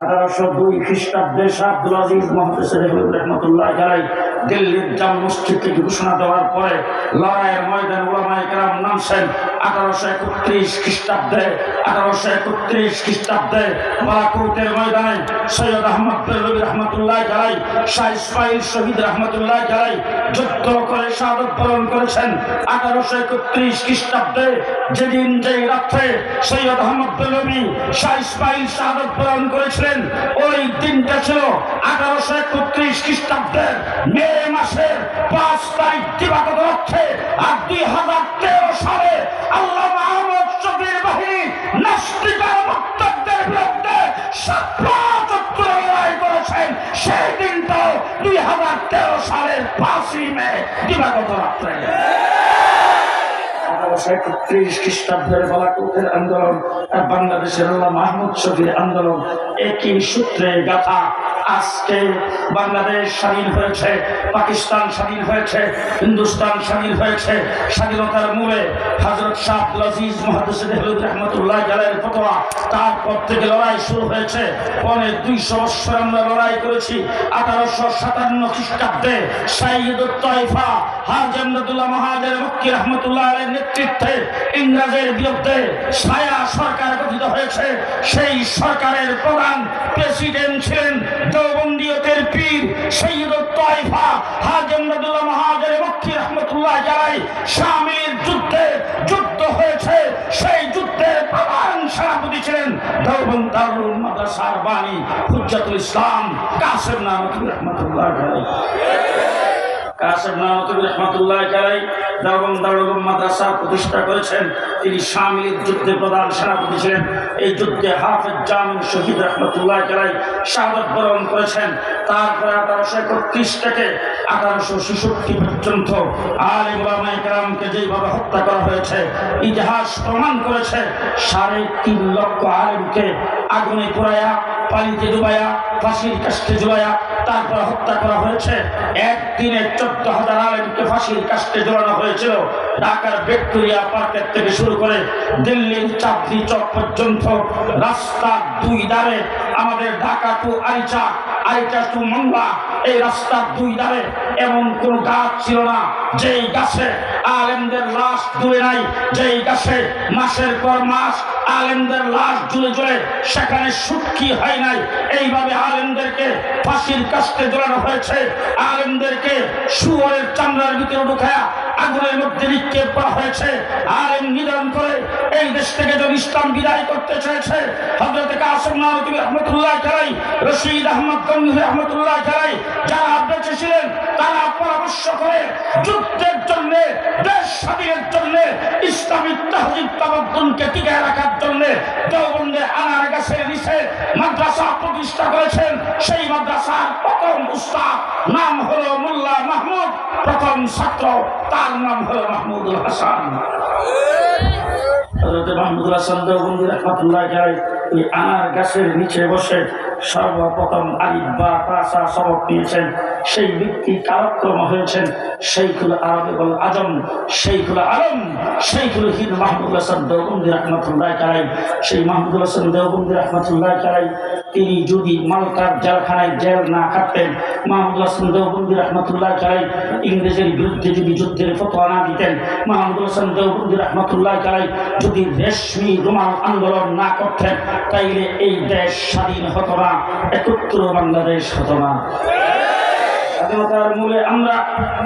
আঠারোশো দুই খ্রিস্টাব্দে আব্দুল আজিজ মোহাম্মদ শরীফুল রহমতুল্লাহ গালাই দিল্লির জাম মসজিদ ঘোষণা দেওয়ার পরে লড়াইয়ের ময়দান ওলামায় কেরাম নামছেন। আঠারোশো একত্রিশ খ্রিস্টাব্দে, আঠারোশো একত্রিশ খ্রিস্টাব্দে বালাকুটের ময়দানে সৈয়দ আহমদ বেরবি রহমতুল্লাহ গালাই শাহ ইসমাইল শহীদ রহমতুল্লাহ গালাই যুদ্ধ করে শাহাদত বরণ করেছেন আঠারোশো একত্রিশ খ্রিস্টাব্দে। যেদিন যেই রাত্রে সৈয়দ আহমদ বেরবি শাহ ইসমাইল শাহাদত বরণ করেছিলেন, ওই দিনটা ছিল আঠারোশো একত্রিশ খ্রিস্টাব্দের মে মাসের পাঁচ তারিখ দিবাগত অর্থে আর দুই হাজার তেরো সালে আল্লাহ মাহমুদ শফির বাহিনী নাস্তিকার বক্তব্যের বিরুদ্ধে সাপ্লাচত্বরে লড়াই করেছেন। সেই দিনটাও দুই হাজার তেরো সালের পাঁচই মে, দিবাগত রাত্রে। স্বাধীনতার মূলে হজরত শাহ আজিজ ফতোয়া। তারপর থেকে লড়াই শুরু হয়েছে পরে দুইশো বৎসর আমরা লড়াই করেছি, আঠারোশো সাতান্ন খ্রিস্টাব্দে তয়ফা হাজেন্দ্রদুল্লাহ মহাজের রহমতুল্লাহ নেতৃত্বে ইংরেজের বিরুদ্ধে ছায়া সরকার গঠিত হয়েছে। সেই সরকারের প্রধান প্রেসিডেন্ট ছিলেন দেওবন্দিয়তের পীর সৈয়দ তয়ফা হাজেন্দ্রদুল্লাহ মহাজের মক্কি রহমতুল্লাহ জালাই স্বামীর যুদ্ধে যুদ্ধ হয়েছে। সেই যুদ্ধের প্রধান সেনাপতি ছিলেন দেওবন্দ দারুল মাদ্রাসার বাণী হুজ্জাতুল ইসলাম কাসেম নামক রহমতুল্লাহ কাসেম নামক রহমতুল্লাহ দারুল দারুল মাদ্রাসা প্রতিষ্ঠা করেছেন। তিনি শামিল যুদ্ধে প্রধান সেনাপতি ছিলেন। এই যুদ্ধে হাফেজ জামিন শহীদ রহমতুল্লাহ জালাই শাহাদত বরণ করেছেন। তারপরে আঠারোশো একত্রিশ থেকে আঠারোশো ছেষট্টি পর্যন্ত আলিম কেরামকে যেইভাবে হত্যা করা হয়েছে, ইতিহাস প্রমাণ করেছে, সাড়ে তিন লক্ষ আলিমকে আগুনে পোড়ায়া পানিতে ডুবাইয়া, ফাঁসির কাস্টে তারপর হত্যা করা হয়েছে। একদিনে চোদ্দ হাজার আলেমকে ফাঁসির কাস্টে জোরানো হয়েছিল। ঢাকার ভিক্টোরিয়া পার্কের থেকে শুরু করে দিল্লির চাঁদনি চক পর্যন্ত রাস্তা দুই ধারে, আমাদের ঢাকা টু আরিচা আইচা টু মংলা, এই রাস্তার দুই ধারে এমন কোন গাছ ছিল না, যেই গাছে আলেমদের লাশ জুড়ে নাই, যেই গাছে মাসের পর মাস আলেমদের লাশ জুড়ে জুড়ে সেখানে সুটকি হয় নাই, এইভাবে আলেমদেরকে ফাঁসির কাস্তে জোড়ানো হয়েছে। আলেমদেরকে শুয়ারের চামড়ার ভিতরে ঢুকায়া আগুনের মধ্যে নিক্ষেপ করা হয়েছে। আলেম নিধন করে এই দেশ থেকে যদি ইসলাম বিদায় করতে চেয়েছে হজরত রহমতুল্লাহ চালাই রশিদ আহমদ গঙ্গি রহমতুল্লাহ চালাই যারা বেঁচে ছিলেন, তারা পরামর্শ করে যুদ্ধের স্বাধীনের জন্য ইসলামী তাহজিব তামাদ্দুনকে টিকায় রাখার জন্য দেওবন্দে আনার গাছের নিচে মাদ্রাসা প্রতিষ্ঠা করেছেন। সেই মাদ্রাসার প্রথম উস্তাদ নাম হলো মোল্লা মাহমুদ, প্রথম ছাত্র, তার নাম হলো মাহমুদুল হাসান। মাহমুদুল হাসান দেওবন্দি রহমতুল্লাহ ওই আনার গাছের নিচে বসে সর্বপ্রথম আলিফ বা পাশা সবক নিয়েছেন। সেই ব্যক্তি কালক্রম হয়েছেন সেইখুল আরবুল আজম। সেইখুল আলম সেইখুল হিদ মাহমুদুল হাসান দেওবন্দি রহমতুল্লাহ চালাই সেই মাহমুদুল হাসান দেওবন্দি রহমতুল্লাহ চালাই তিনি যদি মালকার জেলখানায় জেল না কাটতেন, মাহমুদুল হাসান দেওবন্দি রহমতুল্লাহ চালাই ইংরেজের বিরুদ্ধে যদি যুদ্ধের ফতোয়া না দিতেন, মাহমুদুল হাসান দেওবন্দি রহমতুল্লাহ চালাই যদি রেশমি রুমাল আন্দোলন না করতেন, তাইলে এই দেশ স্বাধীন হতো না, একত্র বাংলাদেশ হতো না। স্বাধীনতার মূলে আমরা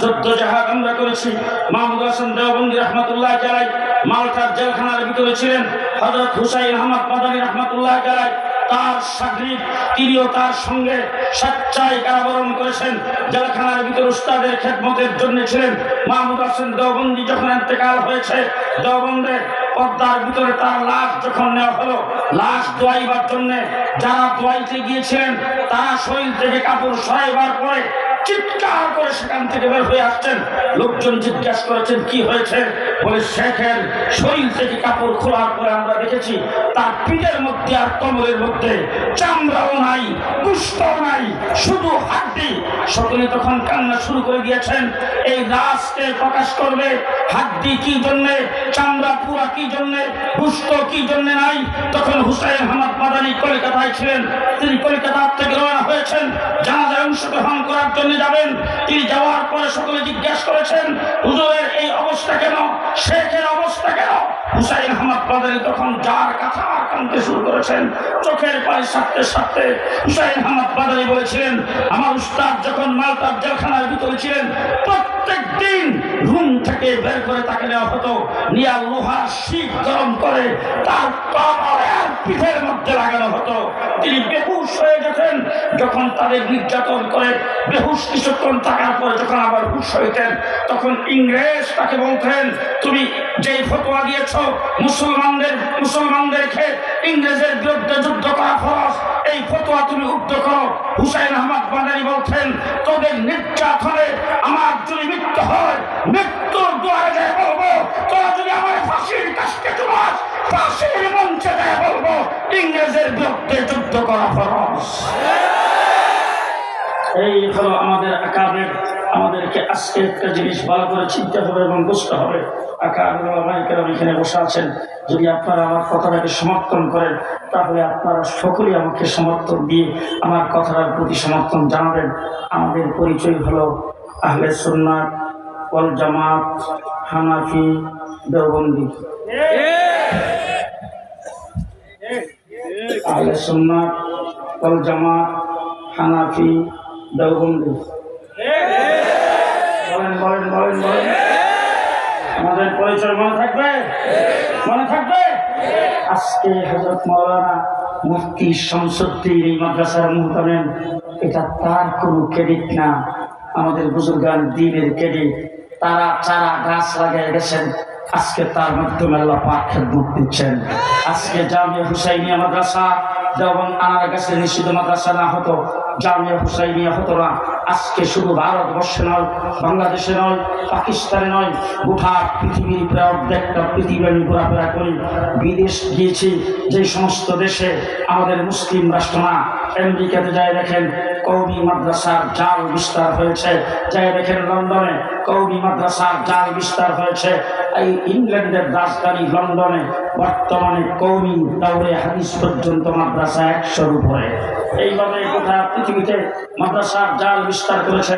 যুদ্ধ জাহাজ আমরা করেছি। মাহমুদ হাসান দেওবন্দি রহমতুল্লাহ জালাই মালটার জেলখানার ভিতরে ছিলেন। হজরত হুসাইন আহমদ মাদানী রহমতুল্লাহ জালাই তার সাগরিক তিনিও তার সঙ্গে স্বেচ্ছায় কারাবরণ করেছেন। জেলখানার ভিতর উস্তাদের খেদমতের জন্য ছিলেন মাহমুদ হাসান দেওবন্দি যখন এতেকাল হয়েছে। দেওবন্দে পর্দার ভিতরে তার লাশ যখন নেওয়া হলো, লাশ দোয়াইবার জন্য যারা দোয়াইতে গিয়েছিলেন, তারা শরীর থেকে কাপড় সরাইবার পরে চিৎকার করে সেখান থেকে বের হয়ে আসছেন। লোকজন জিজ্ঞাসা করেছেন, কি হয়েছে? বলে, শেখের শরীর থেকে কাপড় খোলার পরে আমরা দেখেছি, তার পিঠের মধ্যে আর কমরের মধ্যে চামড়াও নাই নাই দুষ্ট নাই, শুধু হাড্ডি। সকলে তখন কান্না শুরু করে দিয়েছেন, এই রাজকে প্রকাশ করবে? হাড্ডি কি জন্যে? চামড়া পুরা কি জন্যে? পুষ্ট কি জন্যে নাই? তখন হুসাইন মাদানী কলকাতায় ছিলেন, তিনি কলকাতা থেকে রওনা হয়েছেন জানাজায় অংশগ্রহণ করার জন্য যাবেন। তিনি যাওয়ার পরে সকলে জিজ্ঞাসা করেছেন, হুজুরের এই অবস্থা কেন? শেখের অবস্থা কেন? হুসাইন আহমদ মাদানী তখন যার কথা কানতে শুরু করেছেন, চোখের পানি সারতে সারতে হুসাইন আহমদ মাদানী বলেছিলেন, আমার উস্তাদ যখন মালতার জেলখানার ভিতরে ছিলেন, প্রত্যেক দিন রুম থেকে বের করে তাকে নেওয়া হতো। নিয়া লোহার শীত গরম করে, তার পিঠের মধ্যে লাগানো হতো। তিনি বেহুশ হয়ে গেছেন। যখন তাদের নির্যাতন করে বেহুশ কিছুক্ষণ থাকার পরে যখন আবার হুশ হইতেন, তখন ইংরেজ তাকে বলতেন, তুমি যেই ফতোয়া দিয়েছ, মুসলমানদের মুসলমানদেরকে ইংরেজের বিরুদ্ধে যুদ্ধ করা ফরজ। এই ফতোয়া তুমি উদ্ধ করো। হুসাইন আহমদ বাদারি বলছেন তোদের নির্যাতনে আমার যদি মৃত্যু হয়, মৃত্যুর দুয়ারে যায় বলব। তোরা যদি আমার চুমাস ফাঁসির মঞ্চে যায় বলব ইংরেজের বিরুদ্ধে যুদ্ধ করা ফরজ। এই হলো আমাদের আকাবের আমাদেরকে আজকে একটা জিনিস ভালো করে চিনতে হবে এবং বুঝতে হবে। আকার মাইকেরাম এখানে বসে আছেন। যদি আপনারা আমার কথাটাকে সমর্থন করেন তাহলে আপনারা সকলেই আমাকে সমর্থন দিয়ে আমার কথাটার প্রতি সমর্থন জানাবেন। আমাদের পরিচয় হলো আহলে সুন্নাত ওয়াল জামাত হানাফি দেওবন্দি। আহলে সুন্নাত ওয়াল জামাত, হানাফি বলেন আমাদের পরিচয় মনে থাকবে? মনে থাকবে? আজকে হজরত মৌলানা মুফতি শামসুদ্দিন এই মাদ্রাসার মুহতামেন এটা তার কোনো ক্রেডিট না। আমাদের বুজুর্গান দিনের ক্রেডিট তারা চারা গাছ লাগাই গেছেন। আজকে তার মাধ্যমে আল্লাহ পাক খেদমত দিচ্ছেন। আজকে জামিয়া হুসাইনিয়া মাদ্রাসা যেমন আনার কাছে নিষিদ্ধ মাদ্রাসা না হতো জামিয়া হুসাইনিয়া হতো না। আজকে শুধু ভারতবর্ষে নয়, বাংলাদেশে নয়, পাকিস্তানে নয়, গোটা পৃথিবীর প্রায় অর্ধেকটা পৃথিবী আমি ঘোরাফেরা করি। বিদেশ গিয়েছি, যে সমস্ত দেশে আমাদের মুসলিম রাষ্ট্র না আমেরিকাতে যায় দেখেন কৌমি মাদ্রাসার জাল বিস্তার হয়েছে। যাই দেখেন লন্ডনে কৌমি মাদ্রাসার জাল বিস্তার হয়েছে। এই ইংল্যান্ডের রাজধানী লন্ডনে বর্তমানে কৌমি দাউরে হাদিস পর্যন্ত মাদ্রাসা একশোর উপরে। এইভাবে কোথায় পৃথিবীতে মাদ্রাসার জাল বিস্তার করেছে